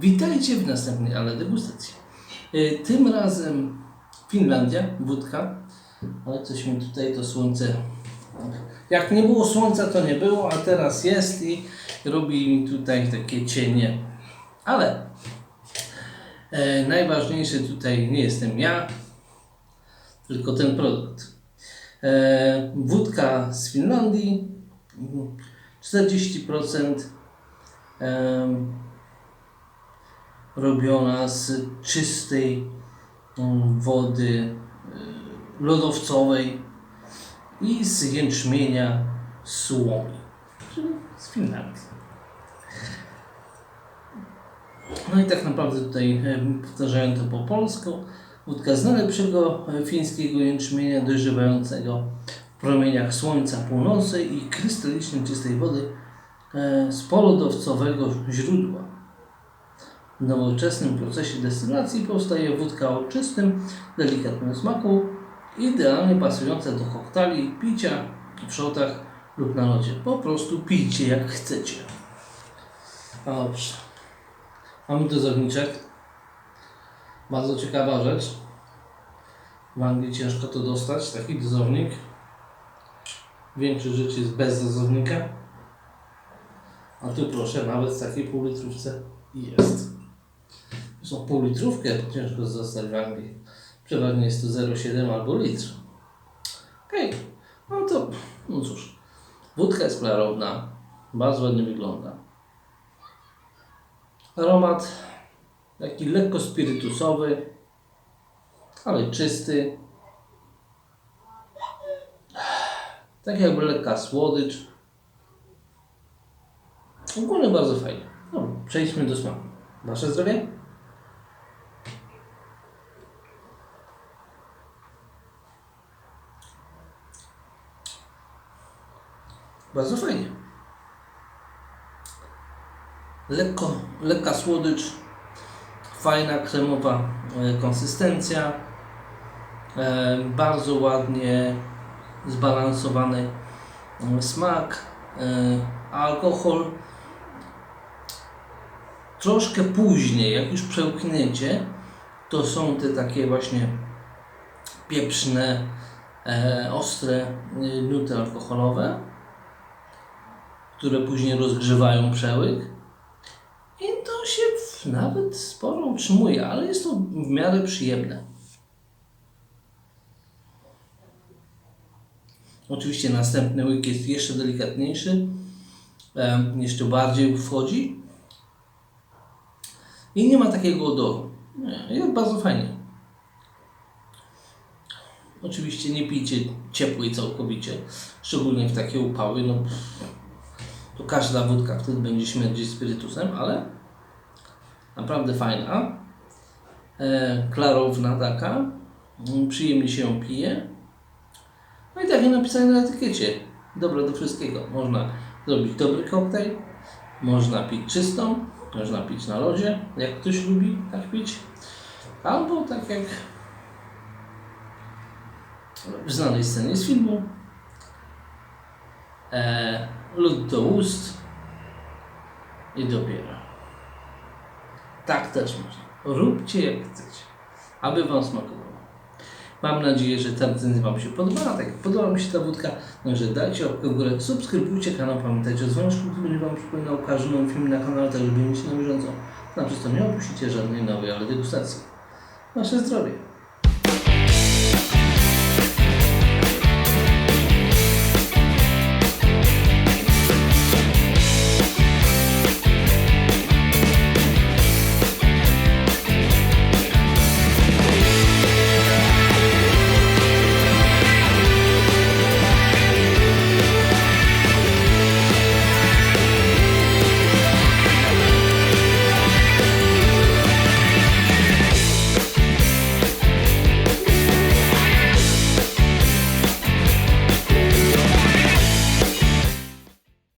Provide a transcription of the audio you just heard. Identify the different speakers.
Speaker 1: Witajcie w następnej ale degustacji. Y, Tym razem Finlandia, wódka. Ale coś mi tutaj to słońce. Jak nie było słońca, to nie było, a teraz jest i robi mi tutaj takie cienie. Ale e, najważniejszy tutaj nie jestem ja, tylko ten produkt. E, wódka z Finlandii, mm, 40% em, robiona z czystej wody y, lodowcowej i z jęczmienia czyli z Finlandii. No i tak naprawdę tutaj em, powtarzają to po polsku. Wódka z najlepszego e, fińskiego jęczmienia dojrzewającego w promieniach słońca północy i krystalicznie czystej wody e, z polodowcowego źródła. W nowoczesnym procesie destylacji powstaje wódka o czystym, delikatnym smaku, idealnie pasująca do koktajli, picia w szotach lub na lodzie. Po prostu pijcie jak chcecie. Dobrze. Mamy dozowniczek. Bardzo ciekawa rzecz. W Anglii ciężko to dostać, taki dozownik. Większość rzeczy jest bez dozownika. A tu proszę, nawet w takiej półlitrówce jest. Zresztą półlitrówkę ciężko dostać w Anglii. Przeważnie jest to 0,7 albo litr. Okej, no to, no cóż. Wódka jest klarowna, bardzo ładnie wygląda. Aromat taki lekko spirytusowy, ale czysty. Tak jakby lekka słodycz. Ogólnie bardzo fajnie. No, przejdźmy do smaku. Wasze zdrowie? Bardzo fajnie. Lekko, lekka słodycz, fajna kremowa e, konsystencja, e, bardzo ładnie zbalansowany e, smak, alkohol. Troszkę później, jak już przełkniecie, to są te takie właśnie pieprzne, e, ostre e, nuty alkoholowe, które później rozgrzewają przełyk. I to się nawet sporo utrzymuje, ale jest to w miarę przyjemne. Oczywiście następny łyk jest jeszcze delikatniejszy, em, jeszcze bardziej wchodzi i nie ma takiego odoru. Nie, Jest bardzo fajnie. Oczywiście nie pijcie ciepłej całkowicie, szczególnie w takie upały. No, to każda wódka wtedy będzie śmierdzić spirytusem, ale naprawdę fajna, e, klarowna taka, mm, przyjemnie się ją pije. No i takie napisane na etykiecie, dobre do wszystkiego. Można zrobić dobry koktajl, można pić czystą, można pić na lodzie, jak ktoś lubi tak pić, albo tak jak w znanej scenie z filmu, e, lód do ust i dopiero. Tak też można. Róbcie jak chcecie, aby Wam smakowało. Mam nadzieję, że ta recenzja Wam się podobała. Tak jak podoba mi się ta wódka, także dajcie łapkę w górę, subskrybujcie kanał, pamiętajcie o dzwoneczku, który będzie Wam przypominał każdy nowy film na kanale, tak żeby mieć na bieżąco. Na to nie opuścicie żadnej nowej, ale degustacji. Wasze zdrowie.